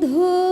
বন্ধু